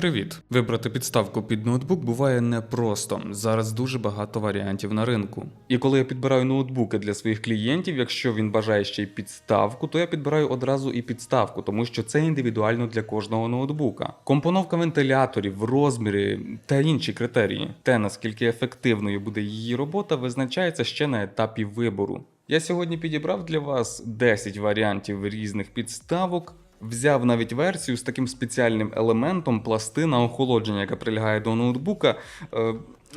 Привіт! Вибрати підставку під ноутбук буває непросто. Зараз дуже багато варіантів на ринку. І коли я підбираю ноутбуки для своїх клієнтів, якщо він бажає ще й підставку, то я підбираю одразу і підставку, тому що це індивідуально для кожного ноутбука. Компоновка вентиляторів, розміри та інші критерії. Те наскільки ефективною буде її робота, визначається ще на етапі вибору. Я сьогодні підібрав для вас 10 варіантів різних підставок. Взяв навіть версію з таким спеціальним елементом пластина охолодження, яка прилягає до ноутбука.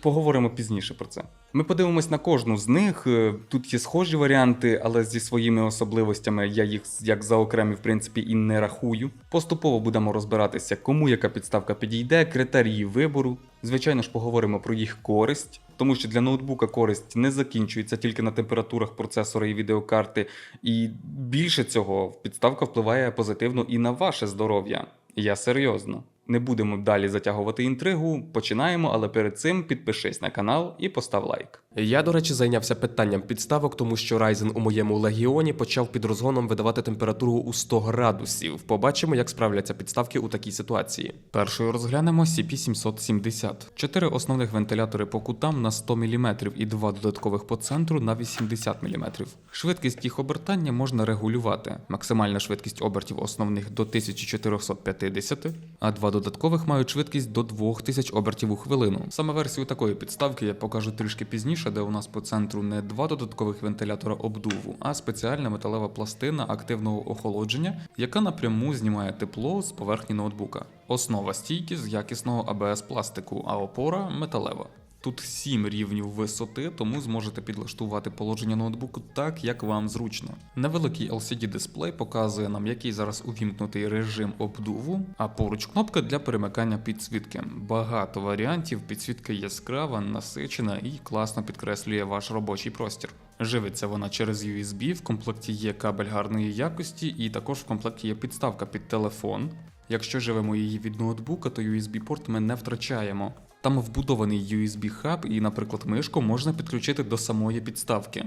Поговоримо пізніше про це. Ми подивимось на кожну з них. Е, Тут є схожі варіанти, але зі своїми особливостями я їх як за окремі, в принципі, і не рахую. Поступово будемо розбиратися, кому яка підставка підійде, критерії вибору. Звичайно ж, поговоримо про їх користь, тому що для ноутбука користь не закінчується тільки на температурах процесора і відеокарти. І більше цього, підставка впливає позитивно і на ваше здоров'я. Я серйозно. Не будемо далі затягувати інтригу. Починаємо, але перед цим підпишись на канал і постав лайк. Я, до речі, зайнявся питанням підставок, тому що Ryzen у моєму легіоні почав під розгоном видавати температуру у 100 градусів. Побачимо, як справляться підставки у такій ситуації. Першою розглянемо CP770. Чотири основних вентилятори по кутам на 100 мм і два додаткових по центру на 80 мм. Швидкість їх обертання можна регулювати. Максимальна швидкість обертів основних до 1450, а два додаткових мають швидкість до 2000 обертів у хвилину. Саме версію такої підставки я покажу трішки пізніше, де у нас по центру не два додаткових вентилятора обдуву, а спеціальна металева пластина активного охолодження, яка напряму знімає тепло з поверхні ноутбука. Основа стійки з якісного АБС пластику, а опора металева. Тут 7 рівнів висоти, тому зможете підлаштувати положення ноутбуку так, як вам зручно. Невеликий LCD-дисплей показує нам, який зараз увімкнутий режим обдуву, а поруч кнопка для перемикання підсвітки. Багато варіантів, підсвітка яскрава, насичена і класно підкреслює ваш робочий простір. Живиться вона через USB, в комплекті є кабель гарної якості, і також в комплекті є підставка під телефон. Якщо живемо її від ноутбука, то USB-порт ми не втрачаємо. Там вбудований USB-хаб і, наприклад, мишку можна підключити до самої підставки.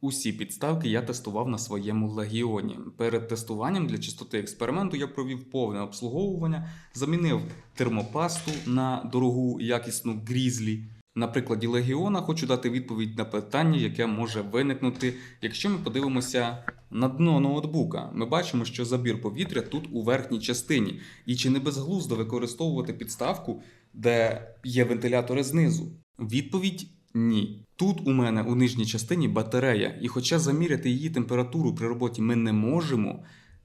Усі підставки я тестував на своєму легіоні. Перед тестуванням для чистоти експерименту я провів повне обслуговування, замінив термопасту на дорогу якісну грізлі. На прикладі легіона хочу дати відповідь на питання, яке може виникнути, якщо ми подивимося на дно ноутбука. Ми бачимо, що забір повітря тут у верхній частині. І чи не безглуздо використовувати підставку, де є вентилятори знизу? Відповідь ні. Тут у мене у нижній частині батарея, і хоча заміряти її температуру при роботі ми не можемо,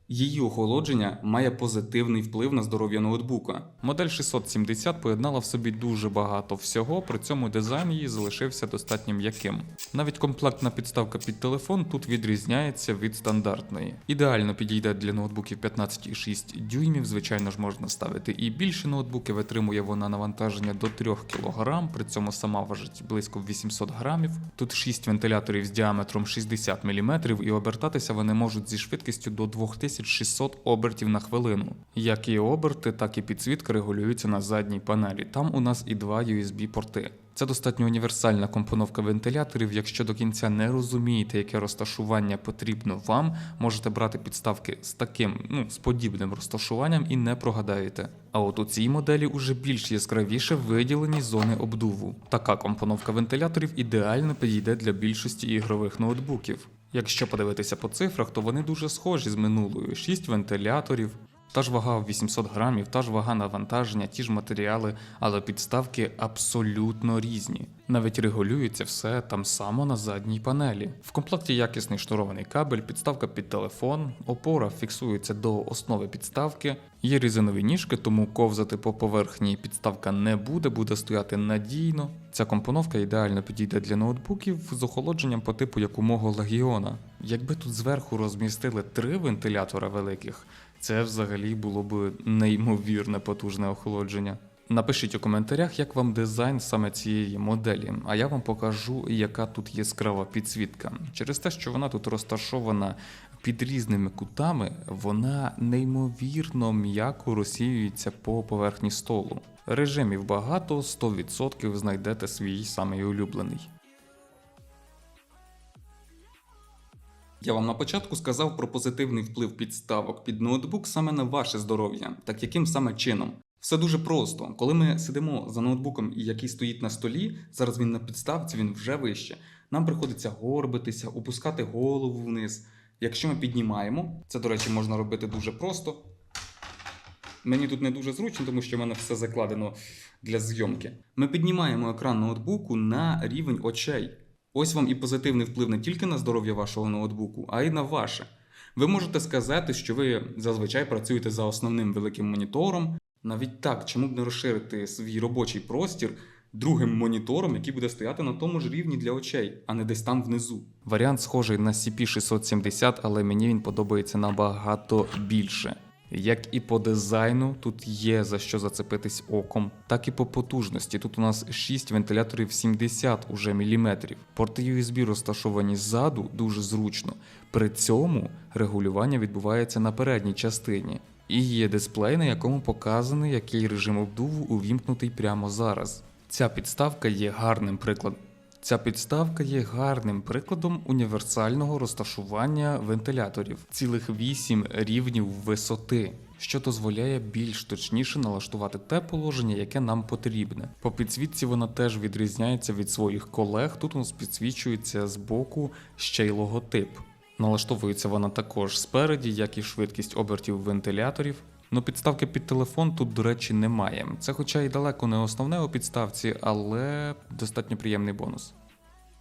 її охолодження має позитивний вплив на здоров'я ноутбука. Модель 670 поєднала в собі дуже багато всього, при цьому дизайн її залишився достатньо м'яким. Навіть комплектна підставка під телефон тут відрізняється від стандартної. Ідеально підійде для ноутбуків 15,6 дюймів, звичайно ж можна ставити і більше ноутбуки, витримує вона навантаження до 3 кг, при цьому сама важить близько 800 грамів. Тут 6 вентиляторів з діаметром 60 мм і обертатися вони можуть зі швидкістю до 2600 обертів на хвилину. Як і оберти, так і підсвітка регулюються на задній панелі. Там у нас і два USB-порти. Це достатньо універсальна компоновка вентиляторів. Якщо до кінця не розумієте, яке розташування потрібно вам, можете брати підставки з таким, ну з подібним розташуванням і не прогадаєте. А от у цій моделі уже більш яскравіше виділені зони обдуву. Така компоновка вентиляторів ідеально підійде для більшості ігрових ноутбуків. Якщо подивитися по цифрах, то вони дуже схожі з минулою: 6 вентиляторів. Та ж вага в 800 грамів, та ж вага навантаження, ті ж матеріали, але підставки абсолютно різні. Навіть регулюється все там само на задній панелі. В комплекті якісний шнурований кабель, підставка під телефон, опора фіксується до основи підставки. Є різинові ніжки, тому ковзати по поверхні підставка не буде, буде стояти надійно. Ця компоновка ідеально підійде для ноутбуків з охолодженням по типу як у мого легіона. Якби тут зверху розмістили три вентилятора великих, це взагалі було б неймовірне потужне охолодження. Напишіть у коментарях, як вам дизайн саме цієї моделі, а я вам покажу, яка тут яскрава підсвітка. Через те, що вона тут розташована під різними кутами, вона неймовірно м'яко розсіюється по поверхні столу. Режимів багато, 100% знайдете свій самий улюблений. Я вам на початку сказав про позитивний вплив підставок під ноутбук саме на ваше здоров'я, так яким саме чином. Все дуже просто. Коли ми сидимо за ноутбуком, який стоїть на столі, зараз він на підставці, він вже вище. Нам приходиться горбитися, опускати голову вниз. Якщо ми піднімаємо, це, до речі, можна робити дуже просто. Мені тут не дуже зручно, тому що в мене все закладено для зйомки. Ми піднімаємо екран ноутбуку на рівень очей. Ось вам і позитивний вплив не тільки на здоров'я вашого ноутбуку, а й на ваше. Ви можете сказати, що ви зазвичай працюєте за основним великим монітором. Навіть так, чому б не розширити свій робочий простір другим монітором, який буде стояти на тому ж рівні для очей, а не десь там внизу. Варіант схожий на CP670, але мені він подобається набагато більше. Як і по дизайну, тут є за що зацепитись оком, так і по потужності. Тут у нас 6 вентиляторів 70 уже міліметрів. Порти USB розташовані ззаду дуже зручно. При цьому регулювання відбувається на передній частині. І є дисплей, на якому показаний, який режим обдуву увімкнутий прямо зараз. Ця підставка є гарним прикладом. Ця підставка є гарним прикладом універсального розташування вентиляторів, цілих 8 рівнів висоти, що дозволяє більш точніше налаштувати те положення, яке нам потрібне. По підсвітці вона теж відрізняється від своїх колег. Тут у нас підсвічується з боку ще й логотип. Налаштовується вона також спереді, як і швидкість обертів вентиляторів. Ну, підставки під телефон тут, до речі, немає. Це, хоча й далеко не основне у підставці, але достатньо приємний бонус.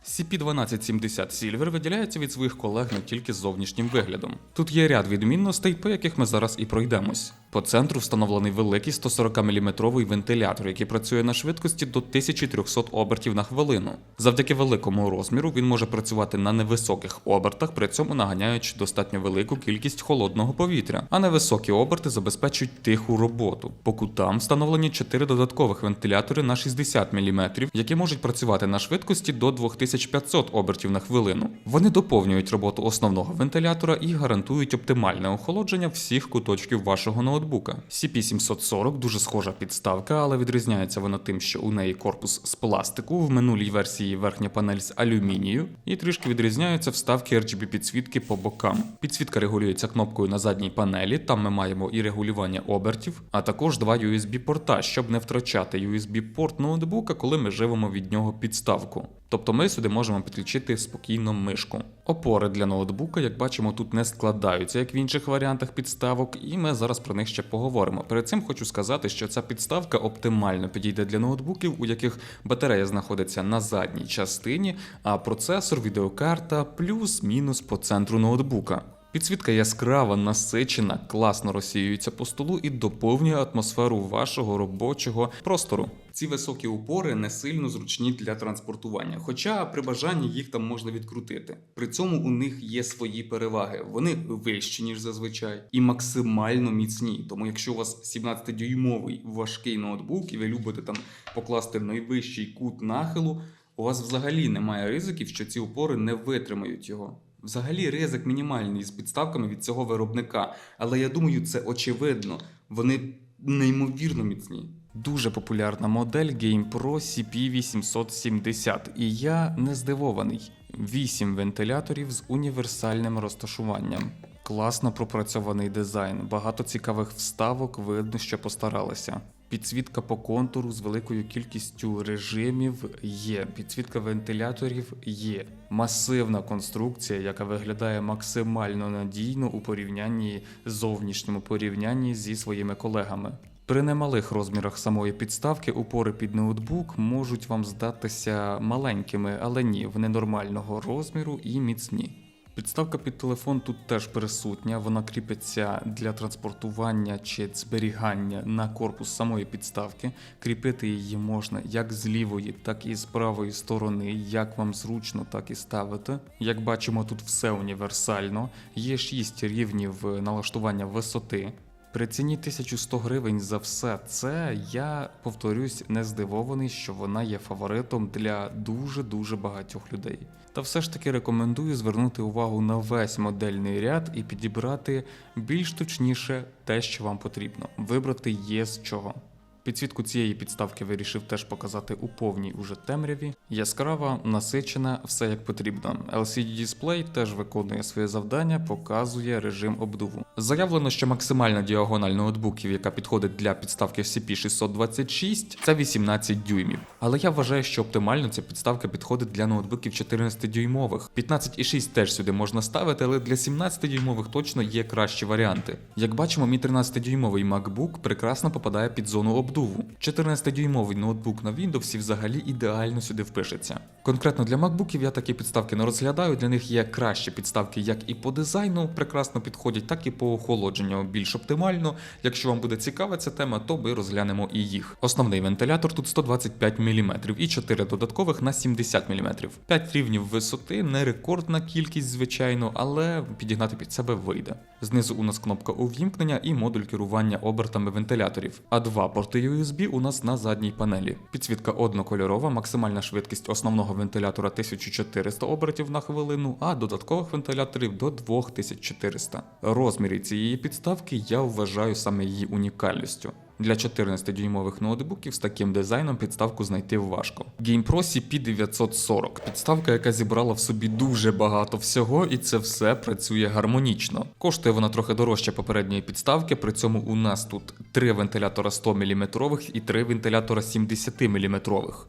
CP1270 Silver виділяється від своїх колег не тільки зовнішнім виглядом. Тут є ряд відмінностей, по яких ми зараз і пройдемось. По центру встановлений великий 140-мм вентилятор, який працює на швидкості до 1300 обертів на хвилину. Завдяки великому розміру він може працювати на невисоких обертах, при цьому наганяючи достатньо велику кількість холодного повітря, а невисокі оберти забезпечують тиху роботу. По кутам встановлені 4 додаткових вентилятори на 60 мм, які можуть працювати на швидкості до 2500 обертів на хвилину. Вони доповнюють роботу основного вентилятора і гарантують оптимальне охолодження всіх куточків вашого ноутбука. CP740 дуже схожа підставка, але відрізняється вона тим, що у неї корпус з пластику, в минулій версії верхня панель з алюмінію, і трішки відрізняються вставки RGB підсвітки по бокам. Підсвітка регулюється кнопкою на задній панелі. Там ми маємо і регулювання обертів, а також два USB-порта, щоб не втрачати USB-порт ноутбука, коли ми живемо від нього підставку. Тобто ми сюди можемо підключити спокійно мишку. Опори для ноутбука, як бачимо, тут не складаються, як в інших варіантах підставок, і ми зараз про них ще поговоримо. Перед цим хочу сказати, що ця підставка оптимально підійде для ноутбуків, у яких батарея знаходиться на задній частині, а процесор, відеокарта плюс-мінус по центру ноутбука. Підсвітка яскрава, насичена, класно розсіюється по столу і доповнює атмосферу вашого робочого простору. Ці високі упори не сильно зручні для транспортування, хоча при бажанні їх там можна відкрутити. При цьому у них є свої переваги. Вони вищі, ніж зазвичай, і максимально міцні. Тому якщо у вас 17-дюймовий важкий ноутбук, і ви любите там покласти найвищий кут нахилу, у вас взагалі немає ризиків, що ці упори не витримають його. Взагалі ризик мінімальний з підставками від цього виробника, але я думаю, це очевидно. Вони неймовірно міцні. Дуже популярна модель GamePro CP870, і я не здивований. 8 вентиляторів з універсальним розташуванням. Класно пропрацьований дизайн, багато цікавих вставок, видно, що постаралися. Підсвітка по контуру з великою кількістю режимів є. Підсвітка вентиляторів є. Масивна конструкція, яка виглядає максимально надійно у порівнянні зовнішньому порівнянні зі своїми колегами. При немалих розмірах самої підставки упори під ноутбук можуть вам здатися маленькими, але ні, вони нормального розміру і міцні. Підставка під телефон тут теж присутня, вона кріпиться для транспортування чи зберігання на корпус самої підставки. Кріпити її можна як з лівої, так і з правої сторони, як вам зручно, так і ставити. Як бачимо, тут все універсально. Є 6 рівнів налаштування висоти. При ціні 1100 гривень за все це я повторюсь не здивований, що вона є фаворитом для дуже дуже багатьох людей. Та все ж таки рекомендую звернути увагу на весь модельний ряд і підібрати більш точніше те, що вам потрібно. Вибрати є з чого. Підсвітку цієї підставки вирішив теж показати у повній уже темряві. Яскрава, насичена, все як потрібно. LCD дисплей теж виконує своє завдання, показує режим обдуву. Заявлено, що максимальна діагональ ноутбуків, яка підходить для підставки CP626, це 18 дюймів. Але я вважаю, що оптимально ця підставка підходить для ноутбуків 14-дюймових. 15,6 теж сюди можна ставити, але для 17-дюймових точно є кращі варіанти. Як бачимо, мій 13-дюймовий MacBook прекрасно попадає під зону обдуву. 14-дюймовий ноутбук на Windows взагалі ідеально сюди впишеться. Конкретно для MacBookів я такі підставки не розглядаю. Для них є кращі підставки, як і по дизайну прекрасно підходять, так і по охолодженню більш оптимально. Якщо вам буде цікава ця тема, то ми розглянемо і їх. Основний вентилятор тут 125 мм і 4 додаткових на 70 мм. 5 рівнів висоти, не рекордна кількість, звичайно, але підігнати під себе вийде. Знизу у нас кнопка увімкнення і модуль керування обертами вентиляторів, а два порти USB у нас на задній панелі. Підсвітка однокольорова, максимальна швидкість основного вентилятора 1400 обертів на хвилину, а додаткових вентиляторів до 2400. Розміри цієї підставки я вважаю саме її унікальністю. Для 14-дюймових ноутбуків з таким дизайном підставку знайти важко. GamePro CP940 підставка, яка зібрала в собі дуже багато всього, і це все працює гармонічно. Коштує вона трохи дорожче попередньої підставки, при цьому у нас тут три вентилятора 100 мм і три вентилятора 70 мм.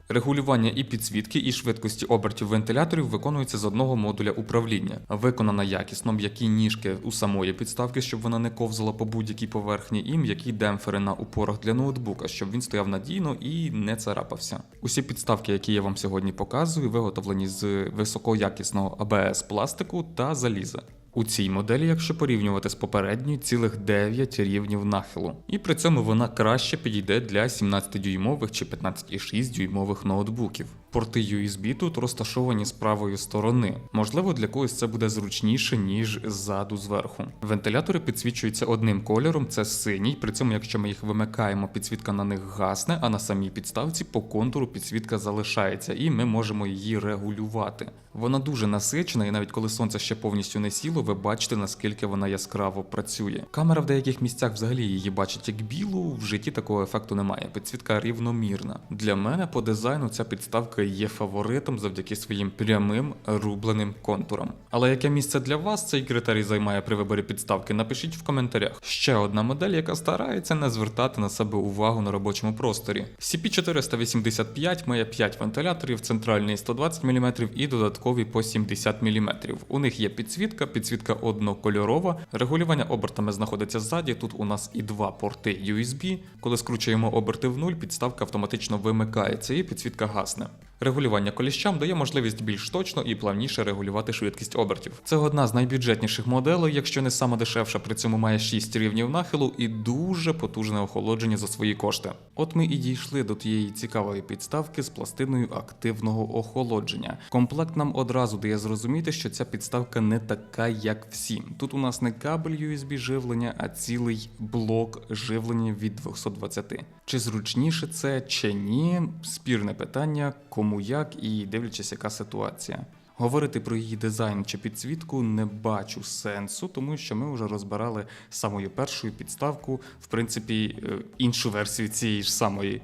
Регулювання і підсвітки, і швидкості обертів вентиляторів виконуються з одного модуля управління. Виконана якісно м'які ніжки у самої підставки, щоб вона не ковзала по будь-якій поверхні, і м'які демпфери на упорах для ноутбука, щоб він стояв надійно і не царапався. Усі підставки, які я вам сьогодні показую, виготовлені з високоякісного АБС пластику та заліза. У цій моделі, якщо порівнювати з попередньою, цілих 9 рівнів нахилу. І при цьому вона краще підійде для 17-дюймових чи 15,6-дюймових ноутбуків. Порти USB тут розташовані з правої сторони. Можливо, для когось це буде зручніше, ніж ззаду зверху. Вентилятори підсвічуються одним кольором, це синій. При цьому, якщо ми їх вимикаємо, підсвітка на них гасне, а на самій підставці по контуру підсвітка залишається, і ми можемо її регулювати. Вона дуже насичена, і навіть коли сонце ще повністю не сіло, ви бачите наскільки вона яскраво працює. Камера в деяких місцях взагалі її бачить як білу, в житті такого ефекту немає. Підсвітка рівномірна. Для мене по дизайну ця підставка є фаворитом завдяки своїм прямим рубленим контурам. Але яке місце для вас цей критерій займає при виборі підставки? Напишіть в коментарях. Ще одна модель, яка старається не звертати на себе увагу на робочому просторі. CP485 має 5 вентиляторів, центральний 120 мм і додатковий по 70 мм. У них є підсвітка, підсвітка однокольорова. Регулювання обертами знаходиться ззаді. Тут у нас і два порти USB. Коли скручуємо оберти в нуль, підставка автоматично вимикається і підсвітка гасне. Регулювання коліщам дає можливість більш точно і плавніше регулювати швидкість обертів. Це одна з найбюджетніших моделей, якщо не сама дешевша, при цьому має 6 рівнів нахилу і дуже потужне охолодження за свої кошти. От ми і дійшли до тієї цікавої підставки з пластиною активного охолодження. Комплект нам одразу дає зрозуміти, що ця підставка не така, як всі. Тут у нас не кабель USB живлення, а цілий блок живлення від 220. Чи зручніше це, чи ні? Спірне питання, кому як і дивлячись, яка ситуація. Говорити про її дизайн чи підсвітку не бачу сенсу, тому що ми вже розбирали самою першою підставку, в принципі, е, іншу версію цієї ж самої.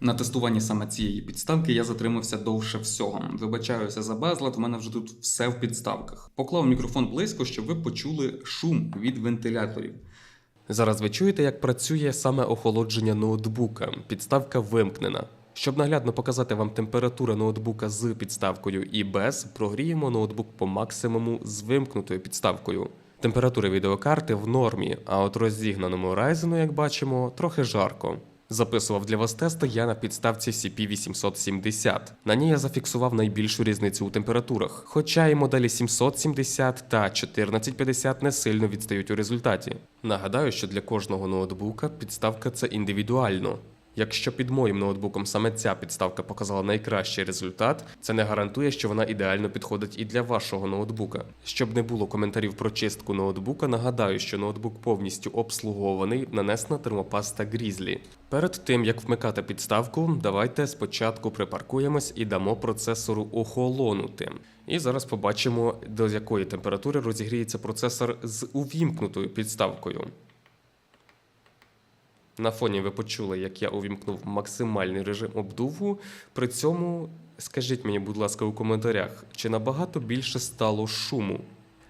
На тестуванні саме цієї підставки я затримався довше всього. Вибачаюся за безлад, в мене вже тут все в підставках. Поклав мікрофон близько, щоб ви почули шум від вентиляторів. Зараз ви чуєте, як працює саме охолодження ноутбука. Підставка вимкнена. Щоб наглядно показати вам температуру ноутбука з підставкою і без, прогріємо ноутбук по максимуму з вимкнутою підставкою. Температура відеокарти в нормі, а от розігнаному Ryzen, як бачимо, трохи жарко. Записував для вас тести я на підставці CP870. На ній я зафіксував найбільшу різницю у температурах, хоча і моделі 770 та 1450 не сильно відстають у результаті. Нагадаю, що для кожного ноутбука підставка це індивідуально. Якщо під моїм ноутбуком саме ця підставка показала найкращий результат, це не гарантує, що вона ідеально підходить і для вашого ноутбука. Щоб не було коментарів про чистку ноутбука, нагадаю, що ноутбук повністю обслугований, нанесена термопаста Grizzly. Перед тим як вмикати підставку, давайте спочатку припаркуємось і дамо процесору охолонути. І зараз побачимо, до якої температури розігріється процесор з увімкнутою підставкою. На фоні ви почули, як я увімкнув максимальний режим обдуву. При цьому скажіть мені, будь ласка, у коментарях, чи набагато більше стало шуму?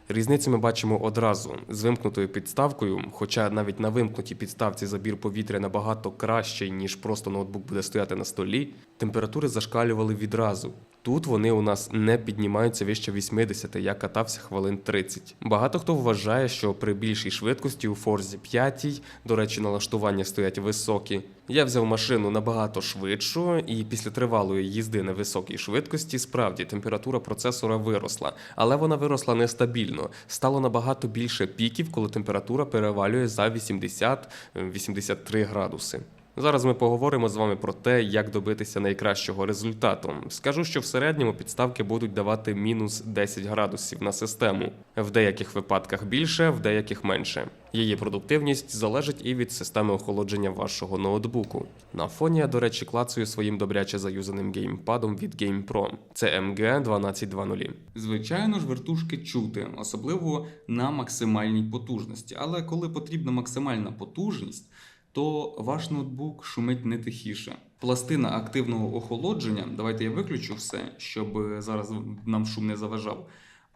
Різницю ми бачимо одразу з вимкнутою підставкою, хоча навіть на вимкнутій підставці забір повітря набагато кращий, ніж просто ноутбук буде стояти на столі. Температури зашкалювали відразу. Тут вони у нас не піднімаються вище 80, я катався хвилин 30. Багато хто вважає, що при більшій швидкості у Форзі 5, до речі, налаштування стоять високі. Я взяв машину набагато швидшу, і після тривалої їзди на високій швидкості справді температура процесора виросла, але вона виросла нестабільно. Стало набагато більше піків, коли температура перевалює за 80-83 градуси. Зараз ми поговоримо з вами про те, як добитися найкращого результату. Скажу, що в середньому підставки будуть давати мінус 10 градусів на систему. В деяких випадках більше, в деяких менше. Її продуктивність залежить і від системи охолодження вашого ноутбуку. На фоні я, до речі, клацаю своїм добряче заюзаним геймпадом від GamePro. Це MG 1220. Звичайно ж, вертушки чути, особливо на максимальній потужності. Але коли потрібна максимальна потужність, то ваш ноутбук шумить не тихіше. Пластина активного охолодження, давайте я виключу все, щоб зараз нам шум не заважав.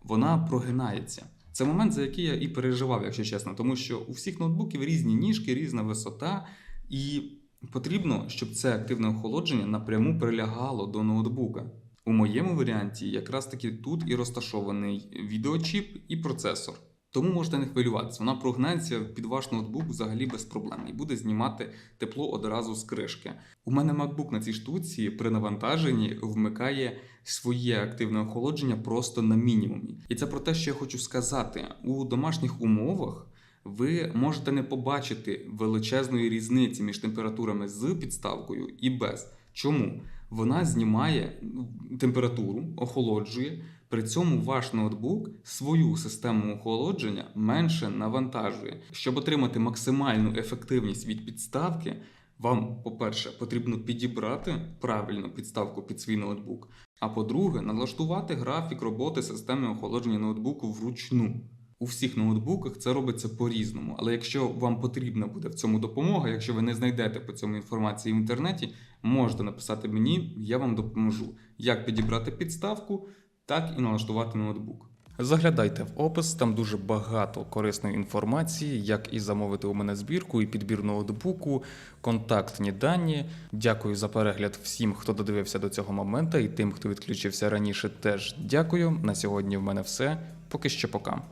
Вона прогинається. Це момент, за який я і переживав, якщо чесно, тому що у всіх ноутбуків різні ніжки, різна висота, і потрібно, щоб це активне охолодження напряму прилягало до ноутбука. У моєму варіанті якраз таки тут і розташований відеочіп і процесор. Тому можете не хвилюватися, вона прогнеться під ваш ноутбук взагалі без проблем і буде знімати тепло одразу з кришки. У мене MacBook на цій штуці при навантаженні вмикає своє активне охолодження просто на мінімумі. І це про те, що я хочу сказати. У домашніх умовах ви можете не побачити величезної різниці між температурами з підставкою і без. Чому? Вона знімає температуру, охолоджує. При цьому ваш ноутбук свою систему охолодження менше навантажує. Щоб отримати максимальну ефективність від підставки, вам, по-перше, потрібно підібрати правильно підставку під свій ноутбук. А по-друге, налаштувати графік роботи системи охолодження ноутбуку вручну. У всіх ноутбуках це робиться по-різному. Але якщо вам потрібна буде в цьому допомога, якщо ви не знайдете по цьому інформації в інтернеті, можете написати мені, я вам допоможу, як підібрати підставку, так і налаштувати ноутбук. Заглядайте в опис, там дуже багато корисної інформації, як і замовити у мене збірку, і підбір ноутбуку, контактні дані. Дякую за перегляд всім, хто додивився до цього моменту, і тим, хто відключився раніше, теж дякую. На сьогодні в мене все. Поки що пока.